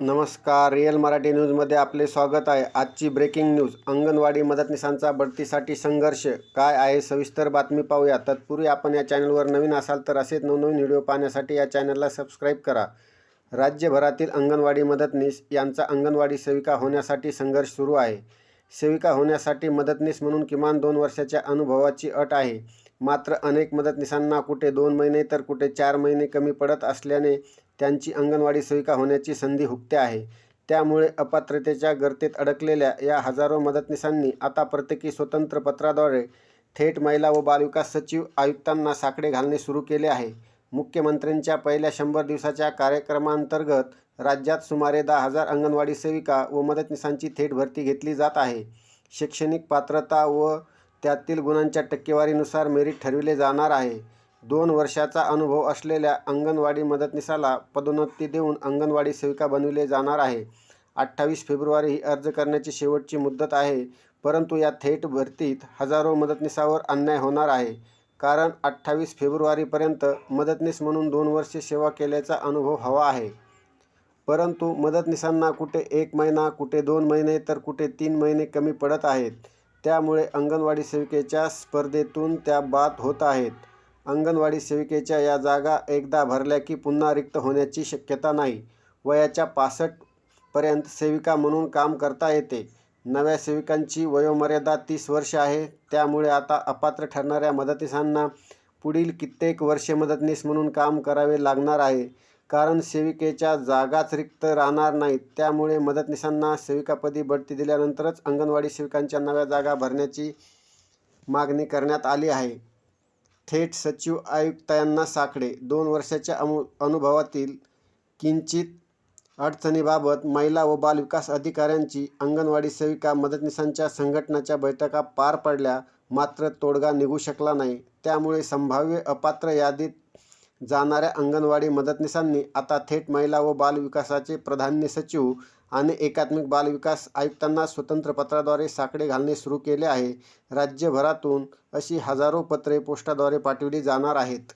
नमस्कार रिअल मराठी न्यूजमध्ये आपले स्वागत आहे. आजची ब्रेकिंग न्यूज अंगणवाडी मदतनीसांचा बढतीसाठी संघर्ष. काय आहे? सविस्तर बातमी पाहूया. तत्पूर्वी आपण या चॅनलवर नवीन असाल तर असेच नवनवीन व्हिडिओ पाहण्यासाठी या चॅनलला सबस्क्राईब करा. राज्यभरातील अंगणवाडी मदतनीस यांचा अंगणवाडी सेविका होण्यासाठी संघर्ष सुरू आहे. सेविका होण्यासाठी मदतनीस म्हणून किमान दोन वर्षाच्या अनुभवाची अट आहे. मात्र अनेक मदतनीसांना कुठे दोन महिने तर कुठे चार महिने कमी पडत असल्याने त्यांची अंगणवाडी सेविका होण्याची संधी हुकते आहे. त्यामुळे अपात्रतेच्या गर्तेत अडकलेल्या या हजारो मदतनीसांनी आता प्रत्येकी स्वतंत्र पत्राद्वारे थेट महिला व बालविकास सचिव आयुक्तांना साकडे घालणे सुरू केले आहे. मुख्यमंत्र्यांच्या पहिल्या शंभर दिवसाच्या कार्यक्रमांतर्गत राज्यात सुमारे दहा हजार अंगणवाडी सेविका व मदतनीसांची थेट भरती घेतली जात आहे. शैक्षणिक पात्रता व त्यातील गुणांच्या टक्केवारीनुसार मेरिट ठरविले जाणार आहे. दोन वर्षाचा अनुभव असलेल्या अंगणवाडी मदतनीसाला पदोन्नती देऊन अंगणवाडी सेविका बनविले जाणार आहे. अठ्ठावीस फेब्रुवारी ही अर्ज करण्याची शेवटची मुदत आहे परंतु या थेट भरतीत हजारो मदतनीसावर अन्याय होणार आहे. कारण अठ्ठावीस फेब्रुवारीपर्यंत मदतनीस म्हणून दोन वर्षे सेवा केल्याचा अनुभव हवा आहे. परंतु मदतनीसांना कुठे एक महिना कुठे दोन महिने तर कुठे तीन महिने कमी पडत आहेत. त्यामुळे अंगणवाडी सेविकेच्या स्पर्धेतून त्या बाद होत आहेत. अंगणवाडी सेविकेच्या या जागा एकदा भरल्या की पुन्हा रिक्त होण्याची शक्यता नाही. वयाच्या पासष्टपर्यंत सेविका म्हणून काम करता येते. नव्या सेविकांची वयोमर्यादा तीस वर्ष आहे. त्यामुळे आता अपात्र ठरणाऱ्या मदतीसांना पुढील कित्येक वर्षे मदतनीस म्हणून काम करावे लागणार आहे. कारण सेविकेच्या जागाच रिक्त राहणार नाहीत. त्यामुळे मदतनीसांना सेविकापदी बढती दिल्यानंतरच अंगणवाडी सेविकांच्या नव्या जागा भरण्याची मागणी करण्यात आली आहे. थेट सचिव आयुक्तांना साकडे. दोन वर्षाच्या अनु अनुभवातील किंचित अडचणीबाबत महिला व बालविकास अधिकाऱ्यांची अंगणवाडी सेविका मदतनीसांच्या संघटनाच्या बैठका पार पडल्या. मात्र तोडगा निघू शकला नाही. त्यामुळे संभाव्य अपात्र यादीत जाणाऱ्या अंगणवाडी मदतनीसांनी आता थेट महिला व बालविकासाचे प्राधान्य सचिव आणि एकात्मिक बालविकास आयुक्तांना स्वतंत्र पत्राद्वारे साकडे घालणे सुरू केले आहे. राज्यभरातून अशी हजारो पत्रे पोस्टाद्वारे पाठविली जाणार आहेत.